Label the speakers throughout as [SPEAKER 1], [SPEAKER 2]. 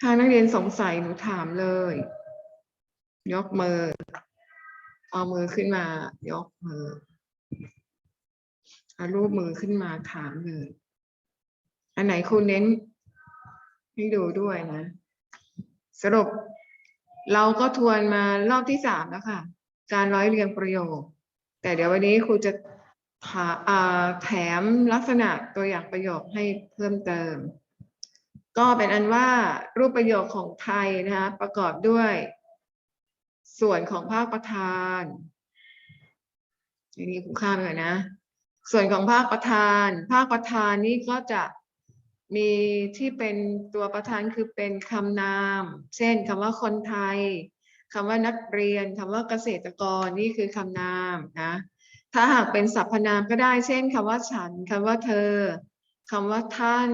[SPEAKER 1] ถ้านักเรียนสงสัยหนูถามเลย ยกมือ เอามือขึ้นมา ยกมือเอารูปมือขึ้นมาถามเลย อันไหนครูเน้นให้ดูด้วยนะ สรุป เราก็ทวนมารอบที่สามแล้วค่ะ การร้อยเรียงประโยค แต่เดี๋ยววันนี้ครูจะถาอ่าแถมลักษณะตัวอย่างประโยคให้เพิ่มเติม ก็เป็นอันว่ารูปประโยคของไทยนะคะประกอบด้วย ส่วนของภาคประธานอันนี้คุณข้ามไปก่อนนะ ส่วนของภาคประธาน ภาคประธานนี่ก็จะมีที่เป็นตัวประธานคือเป็นคำนาม เช่นคำว่าคนไทยคำว่านักเรียนคำว่าเกษตรกรนี่คือคำนามนะถ้าหากเป็นสรรพนามก็ได้ เช่นคำว่าฉันคำว่าเธอคำว่าท่าน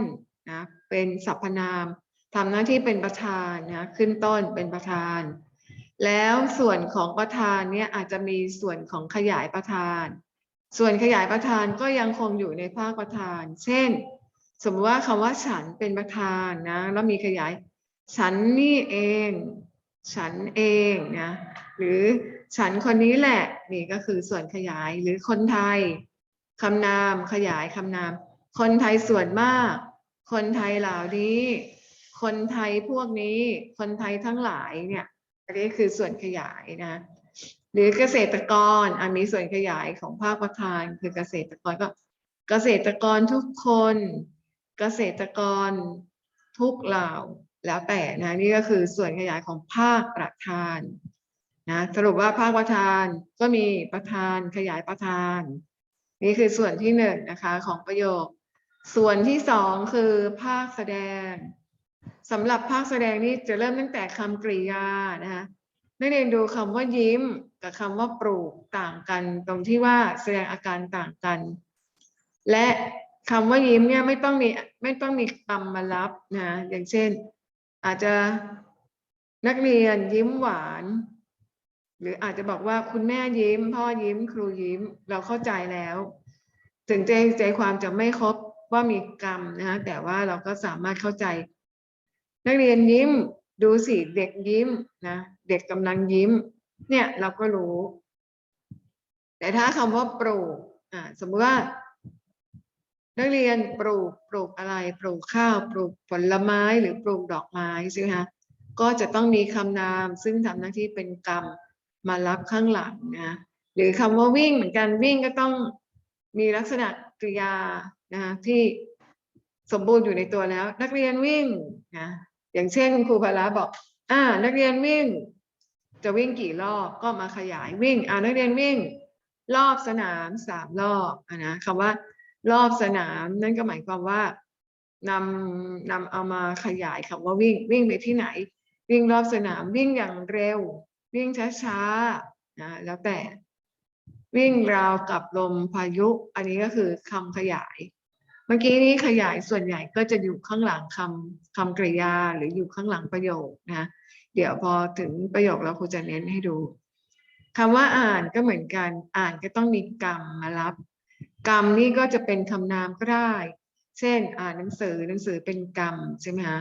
[SPEAKER 1] นะเป็นสรรพนามทำหน้าที่เป็นประธานนะขึ้นต้นเป็นประธาน แล้วส่วนของประธานเนี่ยอาจจะมีส่วนของขยายประธาน ส่วนขยายประธานก็ยังคงอยู่ในภาคประธาน เช่น สมมติว่าคำว่าฉันเป็นประธานนะแล้วมีขยาย ฉันนี่เอง ฉันเองนะหรือฉันคนนี้แหละนี่ก็คือส่วนขยายหรือคนไทยคำนามขยายคำนาม คนไทยส่วนมาก คนไทยเหล่านี้ คนไทยพวกนี้ คนไทยทั้งหลายเนี่ยอันนี้คือส่วนขยายนะหรือเกษตรกรอันมีส่วนขยายของภาคประธานคือเกษตรกรก็เกษตรกรทุกคน เกษตรกรทุกเหล่าแล้วแต่นะนี่ก็คือส่วนขยายของภาคประธานนะสรุปว่าภาคประธานก็มีประธานขยายประธาน นี่คือส่วนที่หนึ่งนะคะของประโยค ส่วนที่สองคือภาคแสดงสำหรับภาคแสดงนี่จะเริ่มตั้งแต่คำกริยานะคะนักเรียนดูคำว่ายิ้มกับคำว่าปลูกต่างกัน ตรงที่ว่าแสดงอาการต่างกัน และคำว่ายิ้มเนี่ยไม่ต้องมีไม่ต้องมีคำมารับนะอย่างเช่น อาจจะนักเรียนยิ้มหวาน หรืออาจจะบอกว่าคุณแม่ยิ้ม พ่อยิ้ม ครูยิ้ม เราเข้าใจแล้ว ถึงใจใจความจะไม่ครบ ว่ามีกรรมนะคะแต่ว่าเราก็สามารถเข้าใจ นักเรียนยิ้มดูสิเด็กยิ้มนะเด็กกำลังยิ้ม เนี่ยเราก็รู้ แต่ถ้าคำว่าปลูกอ่าสมมติว่า นักเรียนปลูกปลูกอะไร ปลูกข้าวปลูกผลไม้หรือปลูกดอกไม้ใช่ไหมคะก็จะต้องมีคำนาม ซึ่งทำหน้าที่เป็นกรรมมารับข้างหลังนะหรือคำว่าวิ่งเหมือนกันวิ่งก็ต้องมีลักษณะกริยา นะคะที่สมบูรณ์อยู่ในตัวแล้ว นักเรียนวิ่งนะอย่างเช่นครูพละบอก อ่า นักเรียนวิ่ง จะวิ่งกี่รอบก็มาขยายวิ่ง อ่านักเรียนวิ่ง รอบสนามสามรอบอะนะคำว่า รอบสนามนั่นก็หมายความว่านำนำเอามาขยายคำว่าวิ่ง วิ่งไปที่ไหน วิ่งรอบสนามวิ่งอย่างเร็ว วิ่งช้าๆนะแล้วแต่วิ่งราวกับลมพายุ อันนี้ก็คือคำขยาย เมื่อกี้นี้ขยายส่วนใหญ่ก็จะอยู่ข้างหลังคำคำกริยาหรืออยู่ข้างหลังประโยคนะเดี๋ยวพอถึงประโยคเราครูจะเน้นให้ดูคำว่าอ่านก็เหมือนกัน อ่านก็ต้องมีกรรมมารับ กรรมนี่ก็จะเป็นคำนามก็ได้ เช่น อ่านหนังสือหนังสือเป็นกรรมใช่ไหมคะ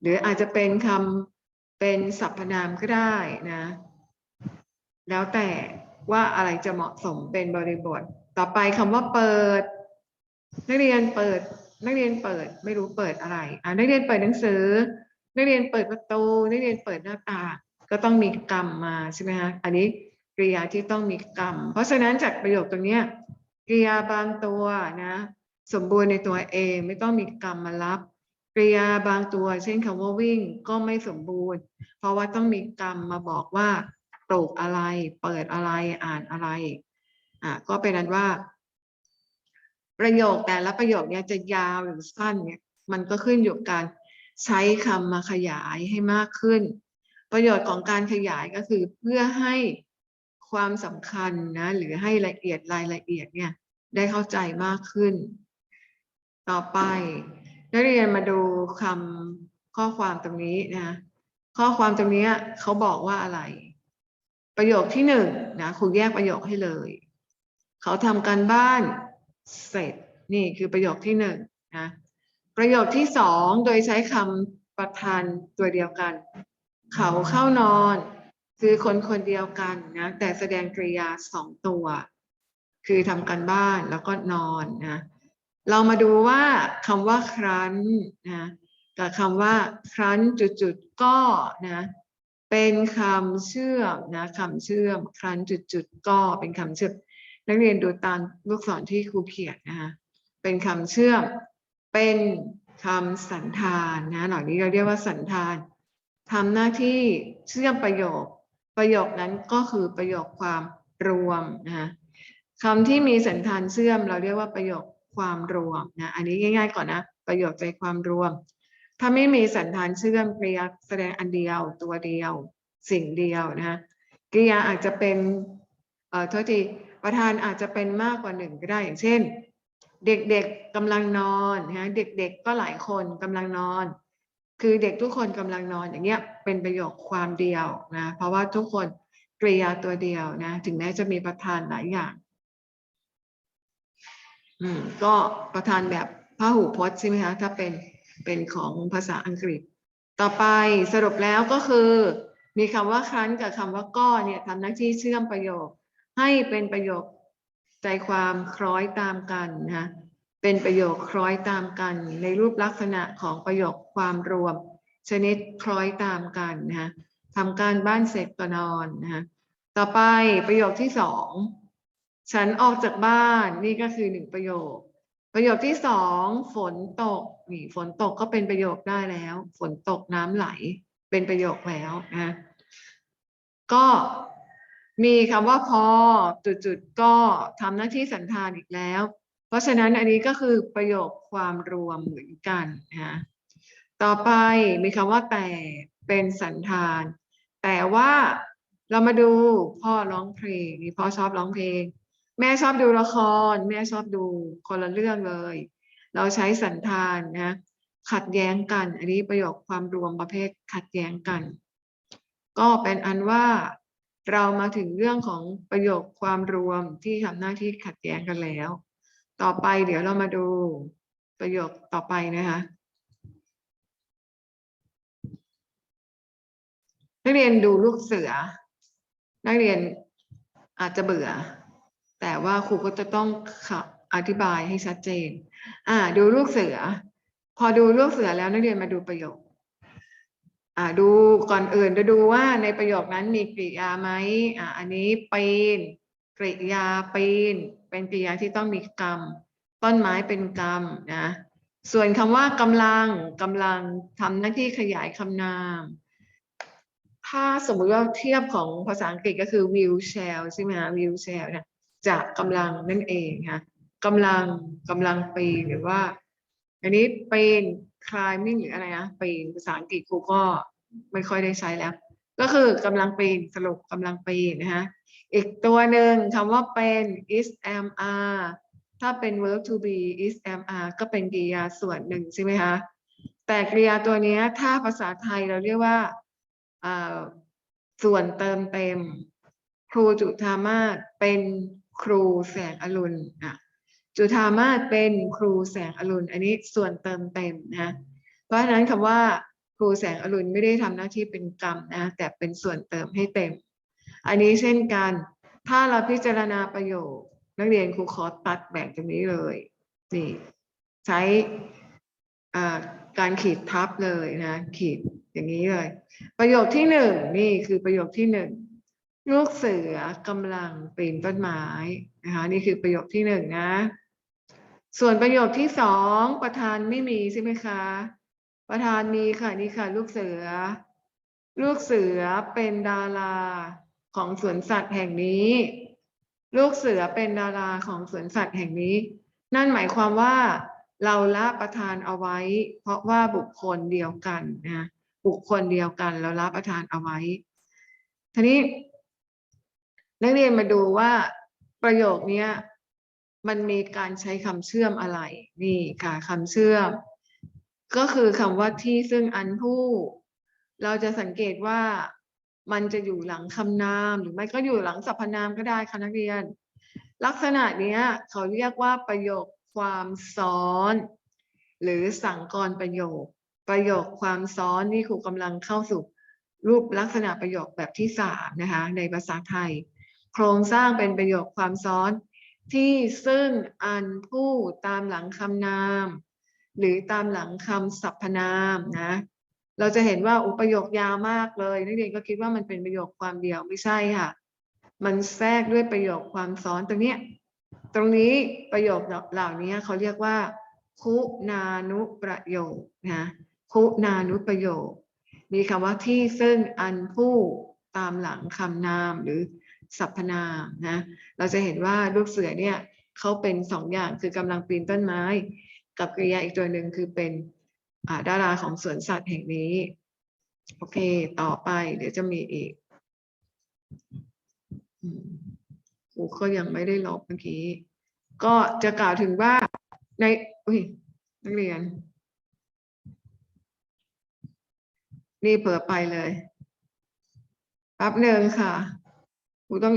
[SPEAKER 1] หรืออาจจะเป็นคำเป็นสรรพนามก็ได้นะ แล้วแต่ว่าอะไรจะเหมาะสมเป็นบริบท ต่อไปคำว่าเปิด นักเรียนเปิด นักเรียนเปิดไม่รู้เปิดอะไรอ่านักเรียนเปิดหนังสือ นักเรียนเปิดประตู นักเรียนเปิดหน้าต่างก็ต้องมีกรรมมาใช่ไหมคะอันนี้กริยาที่ต้องมีกรรม เพราะฉะนั้นจากประโยคตรงเนี้ยกริยาบางตัวนะสมบูรณ์ในตัวเองไม่ต้องมีกรรมมารับกริยาบางตัว เช่นคำว่าวิ่งก็ไม่สมบูรณ์ เพราะว่าต้องมีกรรมมาบอกว่าปลูกอะไร เปิดอะไรอ่านอะไรอะก็เป็นนั้นว่า ประโยคแต่ละประโยคเนี่ยจะยาวหรือสั้นเนี่ยมันก็ขึ้นอยู่กับการใช้คำมาขยายให้มากขึ้น ประโยชน์ของการขยายก็คือเพื่อให้ความสำคัญนะหรือให้ละเอียดรายละเอียดเนี่ยได้เข้าใจมากขึ้น ต่อไปนักเรียนมาดูคำข้อความตรงนี้นะข้อความตรงนี้เขาบอกว่าอะไร ประโยคที่หนึ่งนะครูแยกประโยคให้เลย เขาทำการบ้าน เสร็จ นี่คือประโยคที่หนึ่งนะประโยคที่สองโดยใช้คำประธานตัวเดียวกัน เขาเข้านอน คือคนคนเดียวกันนะแต่แสดงกริยาสองตัว คือทำการบ้านแล้วก็นอนนะเรามาดูว่าคำว่าครั้นนะกับคำว่าครั้นจุดๆก็นะเป็นคำเชื่อมนะคำเชื่อมครั้นจุดๆก็เป็นคำเชื่อม นักเรียนดูตามลูกศรที่ครูเขียนนะคะเป็นคำเชื่อมเป็นคำสันธานนะเหล่านี้เราเรียกว่าสันธานทำหน้าที่เชื่อมประโยค ประโยคนั้นก็คือประโยคความรวมนะคะคำที่มีสันธานเชื่อม เราเรียกว่าประโยคความรวมนะอันนี้ง่าย ๆ ก่อนนะประโยคใจความรวม ถ้าไม่มีสันธานเชื่อมกริยาแสดงอันเดียวตัวเดียว สิ่งเดียวนะคะกริยาอาจจะเป็น เอ่อโทษทีประธานอาจจะเป็นมากกว่าหนึ่งก็ได้อย่างเช่น เด็กๆกำลังนอนนะเด็กๆก็หลายคนกำลังนอน คือเด็กทุกคนกำลังนอนอย่างเงี้ยเป็นประโยคความเดียวนะเพราะว่าทุกคนกริยาตัวเดียวนะถึงแม้จะมีประธานหลายอย่างอืมก็ประธานแบบพหูพจน์ใช่ไหมคะถ้าเป็นเป็นของภาษาอังกฤษ ต่อไปสรุปแล้วก็คือ มีคำว่าครั้นกับคำว่าก็เนี่ยทำหน้าที่เชื่อมประโยค ให้เป็นประโยคใจความคล้อยตามกันนะเป็นประโยคคล้อยตามกัน ในรูปลักษณะของประโยคความรวม ชนิดคล้อยตามกันนะทำการบ้านเสร็จก็นอนนะต่อไปประโยคที่สองฉันออกจากบ้านนี่ก็คือหนึ่งประโยค ประโยคที่สองฝนตกนี่ฝนตกก็เป็นประโยคได้แล้ว ฝนตกน้ำไหล เป็นประโยคแล้วนะก็ มีคำว่าพอจุดๆก็ทำหน้าที่สันธานอีกแล้ว เพราะฉะนั้นอันนี้ก็คือประโยคความรวมเหมือนกันนะต่อไปมีคำว่าแต่เป็นสันธาน แต่ว่าเรามาดูพ่อร้องเพลงนี่พ่อชอบร้องเพลง แม่ชอบดูละคร แม่ชอบดูคนละเรื่องเลย เราใช้สันธานนะขัดแย้งกัน อันนี้ประโยคความรวมประเภทขัดแย้งกัน ก็เป็นอันว่า เรามาถึงเรื่องของประโยคความรวมที่ทำหน้าที่ขัดแย้งกันแล้ว ต่อไปเดี๋ยวเรามาดูประโยคต่อไปนะคะนักเรียนดูลูกเสือ นักเรียนอาจจะเบื่อ แต่ว่าครูก็จะต้องอธิบายให้ชัดเจน อ่า ดูลูกเสือ พอดูลูกเสือแล้วนักเรียนมาดูประโยค ดูก่อนอื่นจะดูว่าในประโยคนั้นมีกริยาไหมอ่าอันนี้ปีนกริยาปีน เป็นกริยาที่ต้องมีกรรม ต้นไม้เป็นกรรมนะส่วนคำว่ากำลังกำลังทำหน้าที่ขยายคำนาม ถ้าสมมติว่าเทียบของภาษาอังกฤษก็คือ will shall ใช่ไหมคะ will shall นี่ยจะกำลังนั่นเองค่ะกำลังกำลังปีนหรือว่า อันนี้ปีน climbing หรืออะไรนะปีนภาษาอังกฤษครูก็ ไม่ค่อยได้ใช้แล้ว ก็คือกำลังปีนสรุปกำลังปีนนะคะอีกตัวหนึ่งคำว่าเป็น is am are ถ้าเป็น verb to be is am are ก็เป็นกริยาส่วนหนึ่งใช่ไหมคะแต่กริยาตัวนี้ถ้าภาษาไทยเราเรียกว่าอ่าส่วนเติมเต็ม ครูจุธามาศเป็นครูแสงอรุณอะจุธามาศเป็นครูแสงอรุณ อันนี้ส่วนเติมเต็มนะเพราะฉะนั้นคำว่า ครูแสงอรุณไม่ได้ทำหน้าที่เป็นกรรมนะ แต่เป็นส่วนเติมให้เต็ม อันนี้เช่นกัน ถ้าเราพิจารณาประโยค นักเรียนครูขอตัดแบ่งตรงนี้เลยนี่ใช้การขีดทับเลยนะ ขีดอย่างนี้เลย ประโยคที่หนึ่งนี่คือประโยคที่หนึ่งลูกเสือกำลังปีนต้นไม้นะคะนี่คือประโยคที่หนึ่งนะ ส่วนประโยคที่สองประธานไม่มีใช่ไหมคะ ประธานมีค่ะนี่ค่ะ ลูกเสือ ลูกเสือเป็นดาราของสวนสัตว์แห่งนี้ ลูกเสือเป็นดาราของสวนสัตว์แห่งนี้ นั่นหมายความว่า เราละประธานเอาไว้ เพราะว่าบุคคลเดียวกันนะบุคคลเดียวกันเราละประธานเอาไว้ทีนี้ นักเรียนมาดูว่าประโยคนี้มันมีการใช้คำเชื่อมอะไร นี่ค่ะคำเชื่อม ก็คือคำว่าที่ซึ่งอันผู้ เราจะสังเกตว่ามันจะอยู่หลังคำนามหรือไม่ก็อยู่หลังสรรพนามก็ได้ค่ะนักเรียน ลักษณะนี้เขาเรียกว่าประโยคความซ้อน หรือสังกรประโยค ประโยคความซ้อนนี่ครูกำลังเข้าสู่รูปลักษณะประโยคแบบที่สามนะคะในภาษาไทย โครงสร้างเป็นประโยคความซ้อน ที่ซึ่งอันผู้ตามหลังคำนาม หรือตามหลังคำสรรพนามนะ เราจะเห็นว่าอุปโยคยาวมากเลย นักเรียนก็คิดว่ามันเป็นประโยคความเดียวไม่ใช่ค่ะ มันแทรกด้วยประโยคความซ้อนตรงเนี้ยตรงนี้ประโยคเหล่านี้เขาเรียกว่า คุณานุประโยคนะคุณานุประโยค มีคำว่าที่ซึ่งอันผู้ตามหลังคำนามหรือสรรพนามนะ เราจะเห็นว่าลูกเสือเนี่ยเขาเป็นสองอย่างคือกำลังปีนต้นไม้ กับกริยาอีกตัวหนึ่งคือเป็นดาราของสวนสัตว์แห่งนี้ โอเค ต่อไปเดี๋ยวจะมีอีกกูก็ยังไม่ได้ลบเมื่อกี้ ก็จะกล่าวถึงว่าในอุ้ยนักเรียน นี่เผลอไปเลยแป๊บหนึ่งค่ะครูต้อง